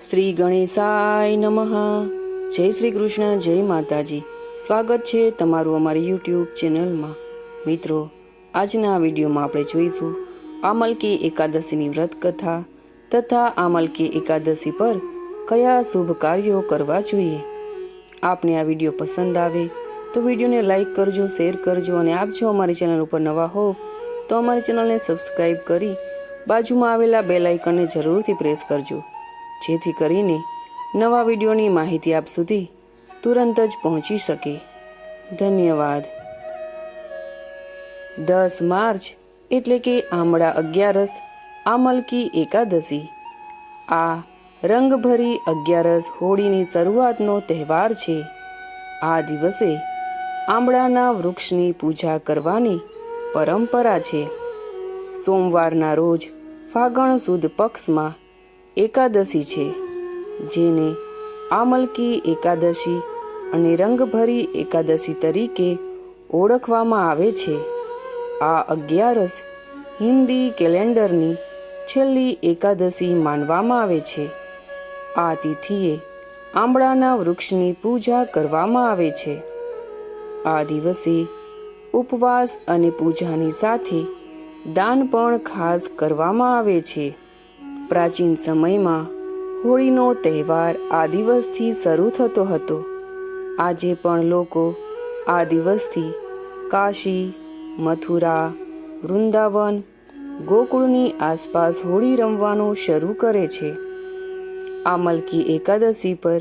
શ્રી ગણેશાય નમઃ. જય શ્રી કૃષ્ણ, જય માતાજી. સ્વાગત છે તમારું અમારી યુટ્યુબ ચેનલમાં. મિત્રો, આજના વિડીયોમાં આપણે જોઈશું આમલકી એકાદશીની વ્રત કથા તથા આમલકી એકાદશી પર કયા શુભ કાર્યો કરવા જોઈએ. આપને આ વીડિયો પસંદ આવે તો વિડીયોને લાઈક કરજો, શેર કરજો અને આપ જો અમારી ચેનલ ઉપર નવા હો તો અમારી ચેનલને સબસ્ક્રાઈબ કરી બાજુમાં આવેલા બે લાઇકનને જરૂરથી પ્રેસ કરજો. જેથી કરીને નવા વિડીયોની માહિતી આપ સુધી તુરંત જ પહોંચી શકે. ધન્યવાદ. દસ માર્ચ એટલે કે આમળા અગિયારસ આમલકી એકાદશી. આ રંગભરી અગિયારસ હોળીની શરૂઆતનો તહેવાર છે. આ દિવસે આંબળાના વૃક્ષની પૂજા કરવાની પરંપરા છે. સોમવારના રોજ ફાગણ સુદ પક્ષમાં એકાદશી છે, જેને આમલકી એકાદશી અને રંગભરી એકાદશી તરીકે ઓળખવામાં આવે છે. આ અગિયારસ હિન્દી કેલેન્ડરની છેલ્લી એકાદશી માનવામાં આવે છે. આ તિથિએ આંબળાના વૃક્ષની પૂજા કરવામાં આવે છે. આ દિવસે ઉપવાસ અને પૂજાની સાથે દાન પણ ખાસ કરવામાં આવે છે. પ્રાચીન સમયમાં હોળીનો તહેવાર આ દિવસથી શરૂ થતો હતો. આજે પણ લોકો આ દિવસથી કાશી, મથુરા, વૃંદાવન, ગોકુળની આસપાસ હોળી રમવાનું શરૂ કરે છે. આ મલકી એકાદશી પર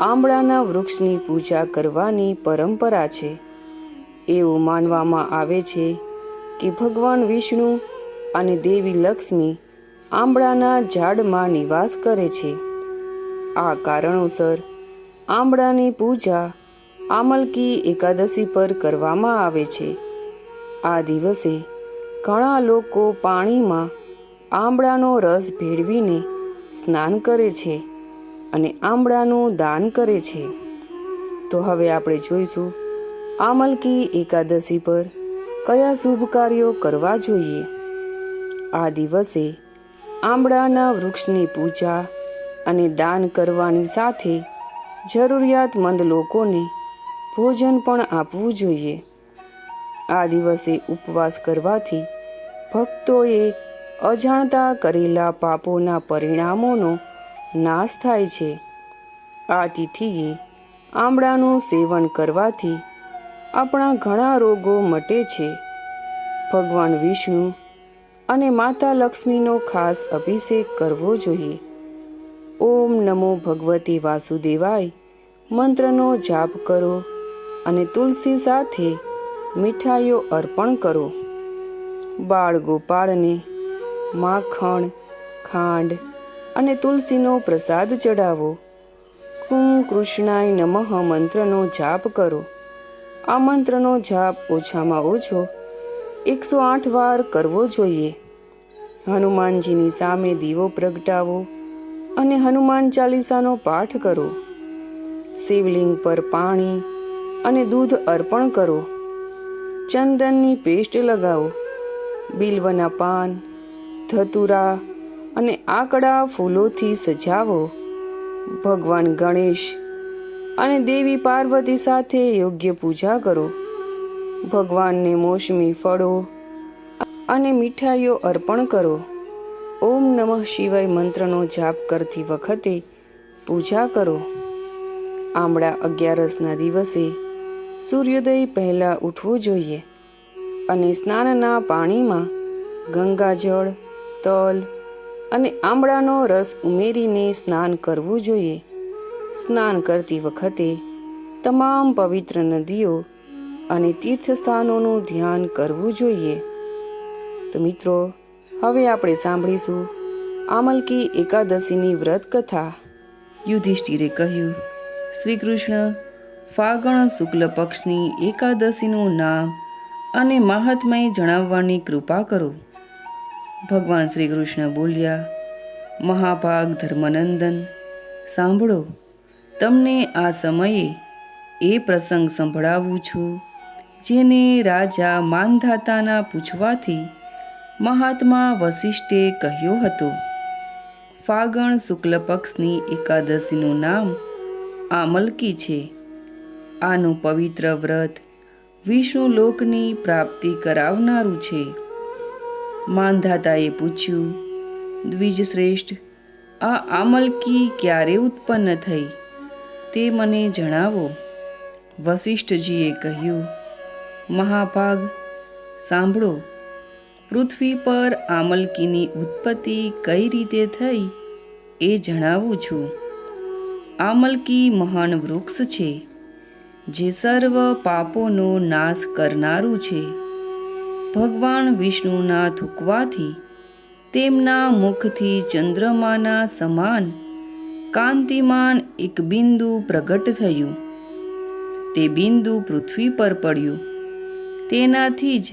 આંબળાના વૃક્ષની પૂજા કરવાની પરંપરા છે. એવું માનવામાં આવે છે કે ભગવાન વિષ્ણુ અને દેવી લક્ષ્મી આંબળાના ઝાડમાં નિવાસ કરે છે. આ કારણોસર આંબળાની પૂજા આમલકી એકાદશી પર કરવામાં આવે છે. આ દિવસે ઘણા લોકો પાણીમાં આંબળાનો રસ ભેળવીને સ્નાન કરે છે અને આંબળાનું દાન કરે છે. તો હવે આપણે જોઈશું આમલકી એકાદશી પર કયા શુભ કાર્યો કરવા જોઈએ. આ દિવસે આંબળાના વૃક્ષની પૂજા અને દાન કરવાની સાથે જરૂરિયાતમંદ લોકોને ભોજન પણ આપવું જોઈએ. આ દિવસે ઉપવાસ કરવાથી ભક્તોએ અજાણતા કરેલા પાપોના પરિણામોનો નાશ થાય છે. આ તિથિએ આંબળાનું સેવન કરવાથી આપણા ઘણા રોગો મટે છે. ભગવાન વિષ્ણુ અને માતા લક્ષ્મીનો ખાસ અભિષેક કરવો જોઈએ. ઓમ નમો ભગવતી વાસુદેવાય, મંત્રનો જાપ કરો અને તુલસી સાથે મીઠાઈઓ અર્પણ કરો. બાળ ગોપાળને માખણ, ખાંડ અને તુલસીનો પ્રસાદ ચડાવો કું કૃષ્ણાય નમઃ મંત્રનો જાપ કરો. આ મંત્રનો જાપ ઓછામાં ઓછો એકસો આઠ વાર કરવો જોઈએ. હનુમાનજીની સામે દીવો પ્રગટાવો અને હનુમાન ચાલીસાનો પાઠ કરો. શિવલિંગ પર પાણી અને દૂધ અર્પણ કરો. ચંદનની પેસ્ટ લગાવો. બિલ્વના પાન, ધતુરા અને આકડા ફૂલોથી સજાવો. ભગવાન ગણેશ અને દેવી પાર્વતી સાથે યોગ્ય પૂજા કરો. ભગવાનને મોસમી ફળો અને મીઠાઈઓ અર્પણ કરો. ઓમ નમઃ શિવાય મંત્રનો જાપ કરતી વખતે પૂજા કરો. આમળા અગિયારસના દિવસે સૂર્યોદય પહેલાં ઉઠવું જોઈએ અને સ્નાનના પાણીમાં ગંગાજળ, તલ અને આમળાનો રસ ઉમેરીને સ્નાન કરવું જોઈએ. સ્નાન કરતી વખતે તમામ પવિત્ર નદીઓ અને તીર્થસ્થાનોનું ધ્યાન કરવું જોઈએ. તો મિત્રો, હવે આપણે સાંભળીશું આમલકી એકાદશીની વ્રત કથા યુધિષ્ઠિરે કહ્યું શ્રી કૃષ્ણ ફાગણ શુક્લ પક્ષની એકાદશીનું નામ અને મહાત્મય જણાવવાની કૃપા કરો. ભગવાન શ્રી કૃષ્ણ બોલ્યા, મહાભાગ ધર્મનંદન, સાંભળો. તમને આ સમયે એ પ્રસંગ સંભળાવું છું. જેને રાજા માનધાતાના પૂછવાથી મહાત્મા વશિષ્ઠે કહ્યો હતો, ફાગણ શુક્લ પક્ષની એકાદશીનું નામ આમલકી છે. આનું પવિત્ર વ્રત વિષ્ણુ લોકની પ્રાપ્તિ કરાવનારું છે. માંધાતાએ પૂછ્યું દ્વિજ શ્રેષ્ઠ આ આમલકી ક્યારે ઉત્પન્ન થઈ? તે મને જણાવો. વશિષ્ઠજીએ કહ્યું મહાભાગ. સાંભળો. પૃથ્વી પર આમલકીની ઉત્પત્તિ કઈ રીતે થઈ એ જણાવું છું. આમલકી મહાન વૃક્ષ છે, જે સર્વ પાપોનો નાશ કરનારું છે. ભગવાન વિષ્ણુના થૂકવાથી તેમના મુખથી ચંદ્રમાના સમાન કાંતિમાન એક બિંદુ પ્રગટ થયું. તે બિંદુ પૃથ્વી પર પડ્યું. તેનાથી જ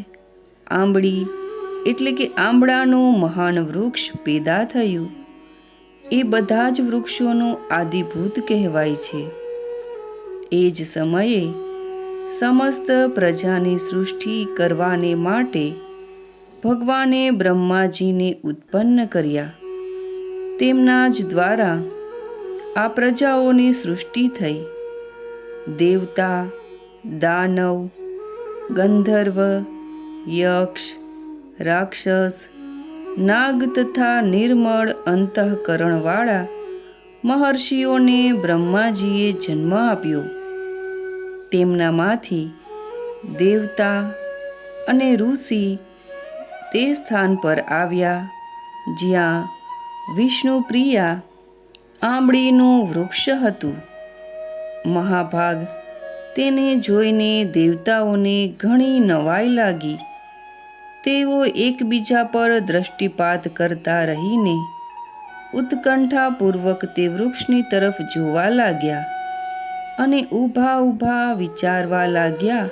આંબળી, એટલે કે આંબળાનું મહાન વૃક્ષ પેદા થયું. એ બધા જ વૃક્ષોનું આદિભૂત કહેવાય છે. એ જ સમયે સમસ્ત પ્રજાની સૃષ્ટિ કરવાને માટે ભગવાને બ્રહ્માજીને ઉત્પન્ન કર્યા. તેમના જ દ્વારા આ પ્રજાઓની સૃષ્ટિ થઈ. દેવતા, દાનવ ગંધર્વ યક્ષ રાક્ષસ નાગ તથા નિર્મળ અંતઃકરણવાળા મહર્ષિઓને બ્રહ્માજીએ જન્મ આપ્યો. તેમનામાંથી દેવતા અને ઋષિ તે સ્થાન પર આવ્યા, જ્યાં વિષ્ણુ પ્રિયા આંબળીનું વૃક્ષ હતું. મહાભાગ તેને જોઈને દેવતાઓને ઘણી નવાઈ લાગી. તેઓ એકબીજા પર દૃષ્ટિપાત કરતા રહીને ઉત્કંઠાપૂર્વક તે વૃક્ષની તરફ જોવા લાગ્યા અને ઊભા ઊભા વિચારવા લાગ્યા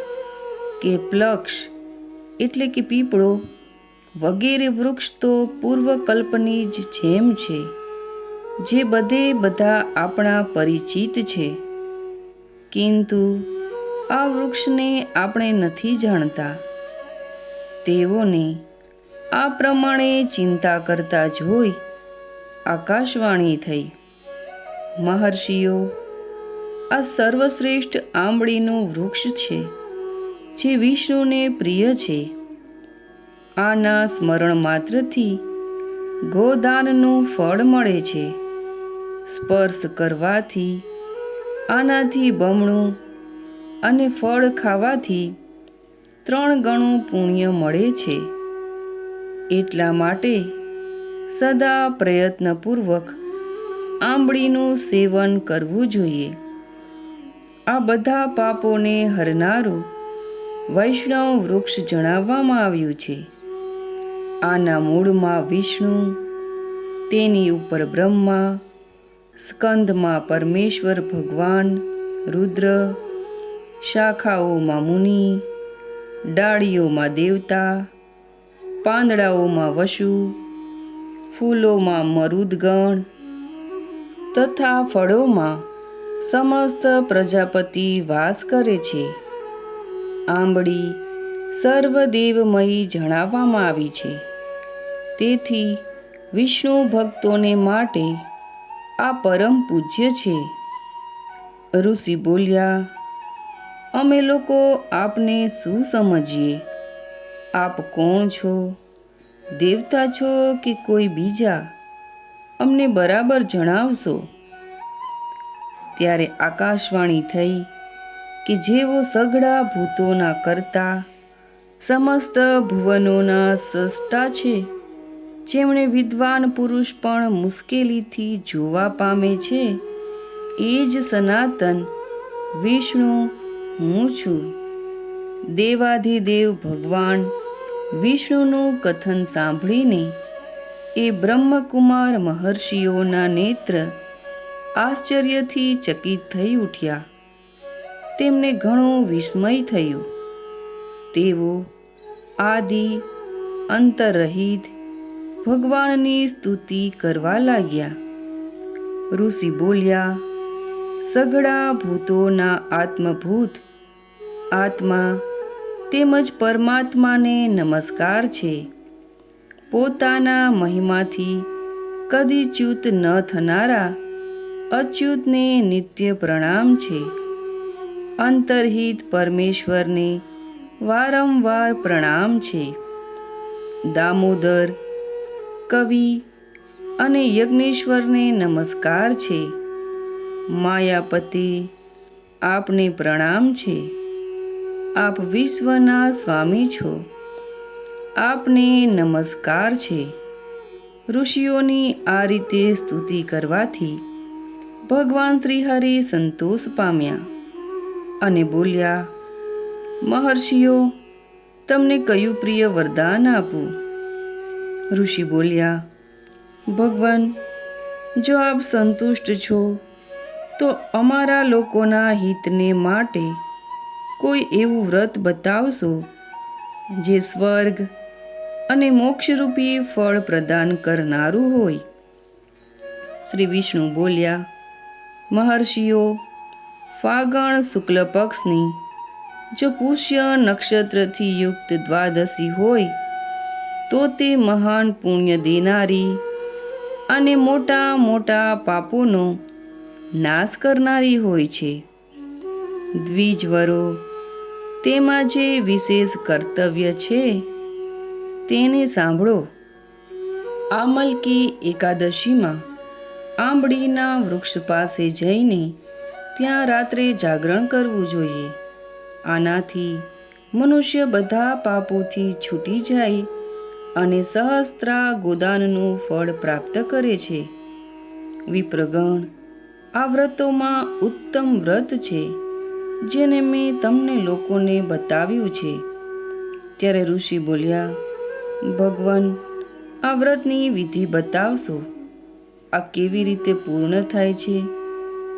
કે, પ્લક્ષ, એટલે કે પીપળો, વગેરે વૃક્ષ તો પૂર્વકલ્પની જ જેમ છે, જે બધે બધા આપણા પરિચિત છે. કિંતુ આ વૃક્ષને આપણે નથી જાણતા. તેઓને આ પ્રમાણે ચિંતા કરતા જોઈ આકાશવાણી થઈ. મહર્ષિઓ, આ સર્વશ્રેષ્ઠ આંબળીનું વૃક્ષ છે, જે વિષ્ણુને પ્રિય છે. આના સ્મરણ માત્રથી ગોદાનનું ફળ મળે છે. સ્પર્શ કરવાથી આનાથી બમણું અને ફળ ખાવાથી ત્રણ ગણું પુણ્ય મળે છે. એટલા માટે સદા પ્રયત્નપૂર્વક આંબળીનું સેવન કરવું જોઈએ. આ બધા પાપોને હરનારું વૈષ્ણવ વૃક્ષ જણાવવામાં આવ્યું છે. આના મૂળમાં વિષ્ણુ, તેની ઉપર બ્રહ્મા, સ્કંદમાં પરમેશ્વર ભગવાન, રુદ્ર શાખાઓમાં મુનિ, ડાળીઓમાં દેવતા, પાંદડાઓમાં વશુ ફૂલોમાં મરુદગણ તથા ફળોમાં સમસ્ત પ્રજાપતિ વાસ કરે છે. આંબળી સર્વદેવમયી જણાવવામાં આવી છે. તેથી વિષ્ણુ ભક્તોને માટે આ પરમ પૂજ્ય છે. ઋષિ બોલ્યા અમે લોકો આપને શું સમજીએ? આપ કોણ છો? દેવતા છો કે કોઈ બીજા? અમને બરાબર જણાવશો. ત્યારે આકાશવાણી થઈ કે જેઓ સઘળા ભૂતોના કરતા, સમસ્ત ભુવનોના સસ્તા છે, જેમણે વિદ્વાન પુરુષ પણ મુશ્કેલીથી જોવા પામે છે, એ જ સનાતન વિષ્ણુ હું છું. દેવાધિદેવ ભગવાન, વિષ્ણુનું કથન સાંભળીને એ બ્રહ્મકુમાર મહર્ષિઓના નેત્ર આશ્ચર્યથી ચકિત થઈ ઉઠ્યા. તેમને ઘણો વિસ્મય થયો. તેઓ આદિ, અંતરહિત, ભગવાનની સ્તુતિ કરવા લાગ્યા. ઋષિ બોલ્યા, સઘળા ભૂતોના આત્મભૂત આત્મા તેમજ પરમાત્માને નમસ્કાર છે. પોતાના મહિમાથી કદી ચ્યુત ન થનારા અચ્યુતને નિત્ય પ્રણામ છે. અંતર્હિત પરમેશ્વરને વારંવાર પ્રણામ છે. દામોદર, કવિ અને યજ્ઞેશ્વરને નમસ્કાર છે. માયાપતિ આપને પ્રણામ છે. આપ વિશ્વના સ્વામી છો. આપને નમસ્કાર છે. ઋષિઓની આ રીતે સ્તુતિ કરવાથી ભગવાન શ્રીહરિ સંતોષ પામ્યા અને બોલ્યા, મહર્ષિઓ, તમને કયું પ્રિય વરદાન આપું? ઋષિ બોલ્યા, ભગવાન, જો આપ સંતુષ્ટ છો, તો અમારા લોકોના હિતને માટે કોઈ એવું વ્રત બતાવશો જે સ્વર્ગ અને મોક્ષરૂપી ફળ પ્રદાન કરનારું હોય? શ્રી વિષ્ણુ બોલ્યા, મહર્ષિઓ, ફાગણ શુક્લ પક્ષની, જો પુષ્ય નક્ષત્રથી યુક્ત દ્વાદશી હોય, તો તે મહાન પુણ્ય દેનારી અને મોટા મોટા પાપોનો નાશ કરનારી હોય છે. દ્વિજવરો તેમાં જે વિશેષ કર્તવ્ય છે, તેને સાંભળો. આમલકી એકાદશીમાં આંબળીના વૃક્ષ પાસે જઈને ત્યાં રાત્રે જાગરણ કરવું જોઈએ. આનાથી મનુષ્ય બધા પાપોથી છૂટી જાય અને સહસ્ત્રા ગોદાનનું ફળ પ્રાપ્ત કરે છે. વિપ્રગણ, આ વ્રતોમાં ઉત્તમ વ્રત છે. જેને મેં તમને લોકોને બતાવ્યું છે. ત્યારે ઋષિ બોલ્યા, ભગવાન, આ વ્રતની વિધિ બતાવશો. આ કેવી રીતે પૂર્ણ થાય છે?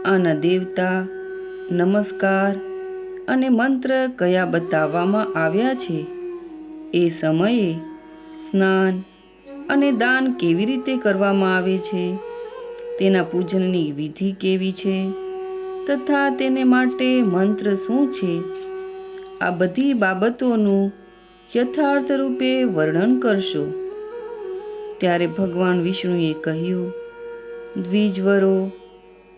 આના દેવતા, નમસ્કાર અને મંત્ર કયા બતાવવામાં આવ્યા છે? એ સમયે સ્નાન અને દાન કેવી રીતે કરવામાં આવે છે? તેના પૂજનની વિધિ કેવી છે? તથા તેને માટે મંત્ર શું છે? આ બધી બાબતોનું યથાર્થ રૂપે વર્ણન કરશો. ત્યારે ભગવાન વિષ્ણુએ કહ્યું, દ્વિજવરો,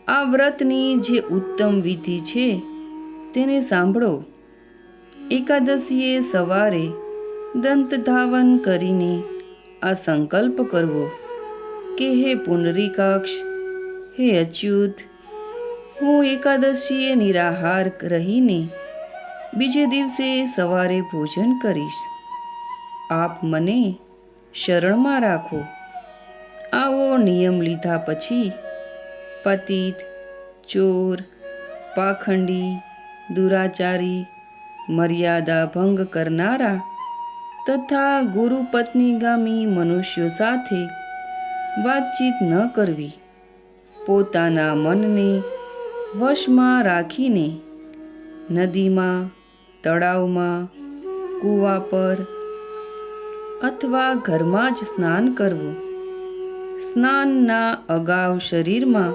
આ વ્રતની જે ઉત્તમ વિધિ છે, તેને સાંભળો. એકાદશીએ સવારે દંત ધાવન કરીને આ સંકલ્પ કરવો કે હે પુનરીકાક્ષ, હે અચ્યુત હું એકાદશીએ નિરાહાર રહીને બીજે દિવસે સવારે ભોજન કરીશ. આપ મને શરણમાં રાખો. આવો નિયમ લીધા પછી પતિત, ચોર, પાખંડી, દુરાચારી, મર્યાદા ભંગ કરનારા તથા ગુરુ પત્નીગામી મનુષ્યો સાથે વાતચીત ન કરવી. પોતાના મનને વશમાં રાખીને નદીમાં, તળાવમાં, કૂવા પર અથવા ઘરમાં જ સ્નાન કરવું. સ્નાનના અગાઉ શરીરમાં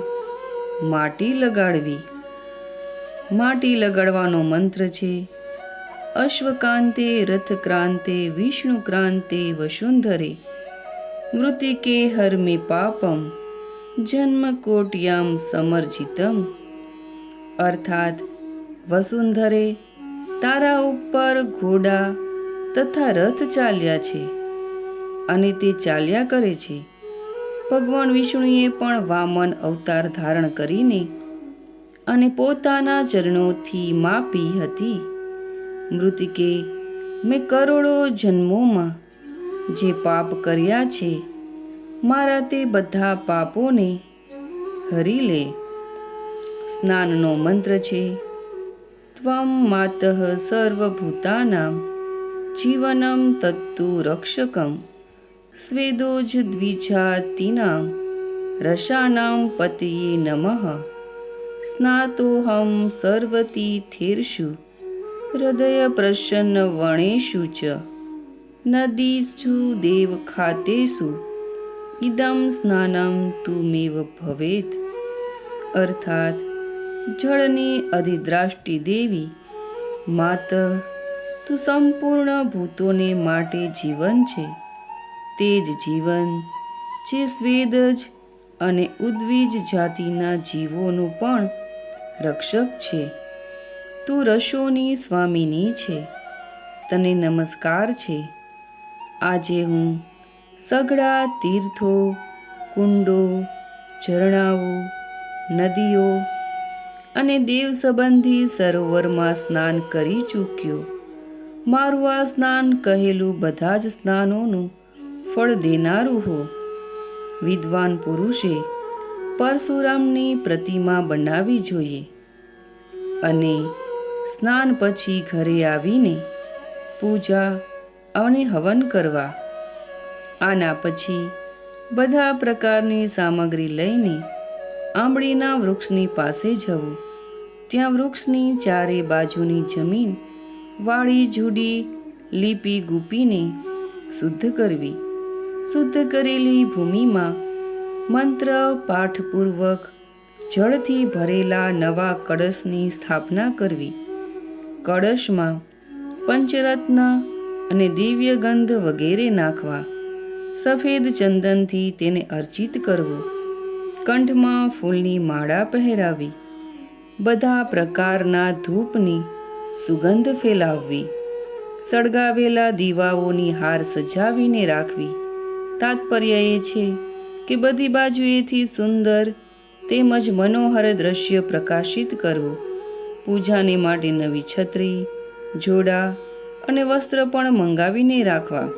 માટી લગાડવી. માટી લગાડવાનો મંત્ર છે, અશ્વકાંતે રથક્રાંતે વિષ્ણુક્રાંતે વસુંધરે. મૃતિકે હર્મે પાપમ, જન્મકોટ્યામ સમર્જિતમ. અર્થાત વસુંધરે તારા ઉપર ઘોડા તથા રથ ચાલ્યા છે અને તે ચાલ્યા કરે છે. ભગવાન વિષ્ણુએ પણ વામન અવતાર ધારણ કરીને અને પોતાના ચરણોથી માપી હતી. મૃતિકે મેં કરોડો જન્મોમાં જે પાપ કર્યા છે, મારા તે બધા પાપોને હરી લે. સ્નાનનો મંત્ર છે, ત્વમ માતઃ સર્વભૂતાના જીવનમ તત્તુ રક્ષકમ, સ્વેદોજ દ્વિજાતિના રસાનાં પતયે નમઃ, સ્નાતોહમ સર્વતીર્થેષુ હૃદય પ્રસન્ન વણેશુ ચ નદીસુ દેવ ખાતેસુ ઇદમ સ્નાનમ તુમેવ ભવેત. અર્થાત જળની અધિદ્રાષ્ટિ દેવી. માત તું સંપૂર્ણ ભૂતોને માટે જીવન છે. તે જ જીવન જે સ્વેદજ અને ઉદ્વિજ જાતિના જીવોનું પણ રક્ષક છે. તું રસોની સ્વામીની છે. તને નમસ્કાર છે. આજે હું સઘળા તીર્થો, કુંડો, ઝરણાઓ, નદીઓ અને દેવ સંબંધી સરોવરમાં સ્નાન કરી ચૂક્યો. મારું આ સ્નાન કહેલું બધા જ સ્નાનોનું ફળ દેનારું હો. વિદ્વાન પુરુષે પરશુરામની પ્રતિમા બનાવવી જોઈએ અને સ્નાન પછી ઘરે આવીને પૂજા અને હવન કરવા. આના પછી બધા પ્રકારની સામગ્રી લઈને આંબળીના વૃક્ષની પાસે જવું. ત્યાં વૃક્ષની ચારે બાજુની જમીન વાળી જુડી લીપી ગુપીને શુદ્ધ કરવી. શુદ્ધ કરેલી ભૂમિમાં મંત્ર પાઠપૂર્વક જળથી ભરેલા નવા કળશની સ્થાપના કરવી. કળશમાં પંચરત્ન અને દિવ્ય ગંધ વગેરે નાખવા. સફેદ ચંદનથી તેને અર્ચિત કરવું. કંઠમાં ફૂલની માળા પહેરાવી, બધા પ્રકારના ધૂપની સુગંધ ફેલાવવી, સળગાવેલા દીવાઓની હાર સજાવીને રાખવી. તાત્પર્ય એ છે કે બધી બાજુએથી સુંદર તેમજ મનોહર દ્રશ્ય પ્રકાશિત કરવું. પૂજાને માટે નવી છત્રી, જોડા અને વસ્ત્ર પણ મંગાવીને રાખવા.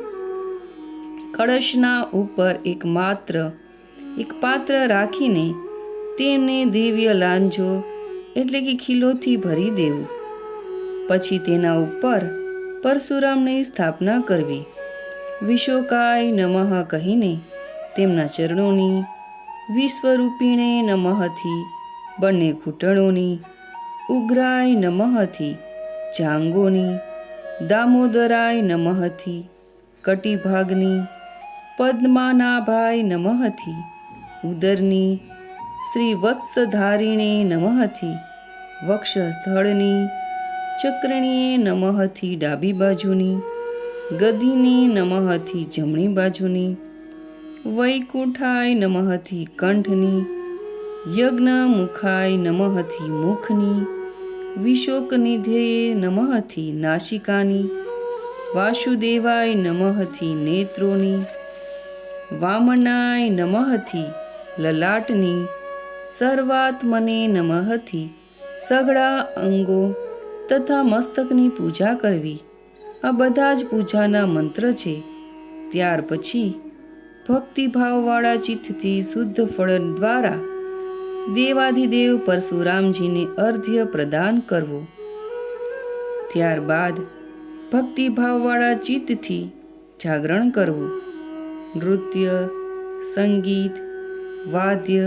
કળશના ઉપર એક માત્ર એક પાત્ર રાખીને તેમને દિવ્ય લાંજો એટલે કે ખીલોથી ભરી દેવું. પછી તેના ઉપર પરશુરામની સ્થાપના કરવી. વિશોકાય નમઃ કહીને તેમના ચરણોની, વિશ્વરૂપીણે નમઃથી બંને ઘૂંટણોની ઉગ્રાય નમઃથી જાંગોની, દામોદરાય નમઃથી કટિભાગની, પદ્માનાભાય નમઃથી ઉદરની શ્રી વત્સધારીણે નમઃથી, વક્ષસ્થળની ચક્રણીએ નમઃથી ડાબી બાજુની, ગદીને નમઃથી જમણી બાજુની, વૈકુંઠાય નમઃથી કંઠની યજ્ઞ મુખાય નમઃથી મુખની, વિશોકનિધ્યે નમઃથી નાસિકાની વાસુદેવાય નમઃથી નેત્રોની, વામનાય નમઃથી લલાટની સર્વાત્મને નમઃથી સઘળા અંગો તથા મસ્તકની પૂજા કરવી. આ બધા જ પૂજાના મંત્ર છે. ત્યાર પછી ભક્તિભાવવાળા ચિત્તથી શુદ્ધ ફળ દ્વારા દેવાધિદેવ પરશુરામજીને અર્ધ્ય પ્રદાન કરવું. ત્યારબાદ ભક્તિભાવવાળા ચિત્તથી જાગરણ કરવું. નૃત્ય, સંગીત વાદ્ય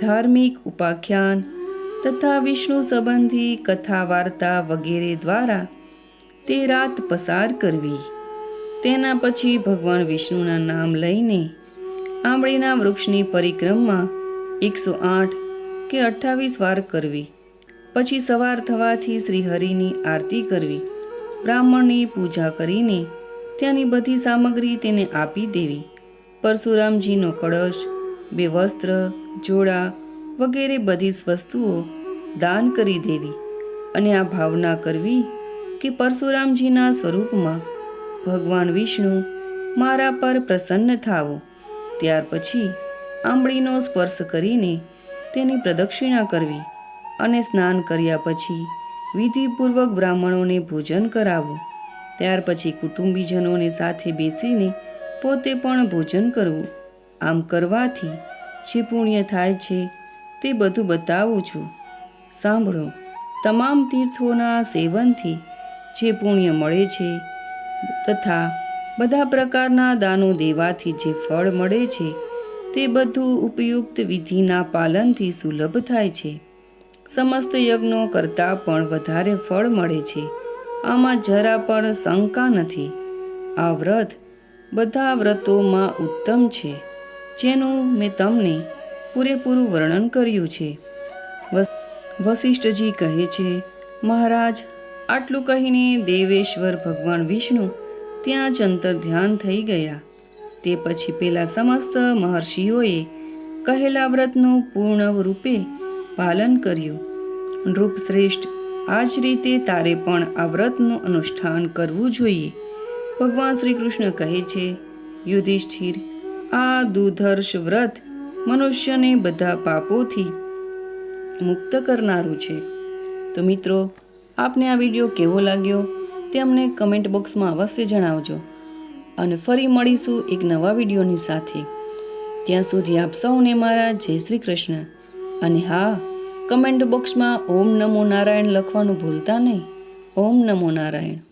ધાર્મિક ઉપાખ્યાન તથા વિષ્ણુ સંબંધી કથા વાર્તા વગેરે દ્વારા તે રાત પસાર કરવી તેના પછી ભગવાન વિષ્ણુના નામ લઈને આંબળીના વૃક્ષની પરિક્રમા એકસો આઠ કે અઠ્ઠાવીસ વાર કરવી. પછી સવાર થવાથી શ્રીહરિની આરતી કરવી. બ્રાહ્મણની પૂજા કરીને ત્યાંની બધી સામગ્રી તેને આપી દેવી. પરશુરામજીનો કળશ બે વસ્ત્ર, જોડા વગેરે બધી વસ્તુઓ દાન કરી દેવી અને આ ભાવના કરવી કે પરશુરામજીના સ્વરૂપમાં ભગવાન વિષ્ણુ મારા પર પ્રસન્ન થાવો. ત્યાર પછી આંબળીનો સ્પર્શ કરીને તેની પ્રદક્ષિણા કરવી અને સ્નાન કર્યા પછી વિધિપૂર્વક બ્રાહ્મણોને ભોજન કરાવવું. ત્યાર પછી કુટુંબીજનોને સાથે બેસીને પોતે પણ ભોજન કરવું. આમ કરવાથી જે પુણ્ય થાય છે તે બધું બતાવું છું. સાંભળો, તમામ તીર્થોના સેવનથી જે પુણ્ય મળે છે તથા બધા પ્રકારના દાનો દેવાથી જે ફળ મળે છે તે બધું ઉપયુક્ત વિધિના પાલનથી સુલભ થાય છે. સમસ્ત યજ્ઞો કરતાં પણ વધારે ફળ મળે છે. આમાં જરા પણ શંકા નથી. આ વ્રત બધા વ્રતોમાં ઉત્તમ છે. જેનું મેં તમને પૂરેપૂરું વર્ણન કર્યું છે. વશિષ્ઠજી કહે છે, મહારાજ, આટલું કહીને દેવેશ્વર ભગવાન વિષ્ણુ ત્યાં જ અંતર ધ્યાન થઈ ગયા. તે પછી પેલા સમસ્ત મહર્ષિઓએ કહેલા વ્રતનું પૂર્ણ રૂપે પાલન કર્યું. નૃપશ્રેષ્ઠ આ જ રીતે તારે પણ આ વ્રતનું અનુષ્ઠાન કરવું જોઈએ. ભગવાન શ્રી કૃષ્ણ કહે છે, યુધિષ્ઠિર આ દુધર્ષ વ્રત મનુષ્યને બધા પાપોથી મુક્ત કરનારું છે. તો મિત્રો, આપને આ વીડિયો કેવો લાગ્યો તે અમને કમેન્ટ બોક્સમાં અવશ્ય જણાવજો અને ફરી મળીશું એક નવા વિડીયોની સાથે. ત્યાં સુધી આપ સૌને મારા જય શ્રી કૃષ્ણ. અને હા, કમેન્ટ બોક્સમાં ઓમ નમો નારાયણ લખવાનું ભૂલતા નહીં. ઓમ નમો નારાયણ.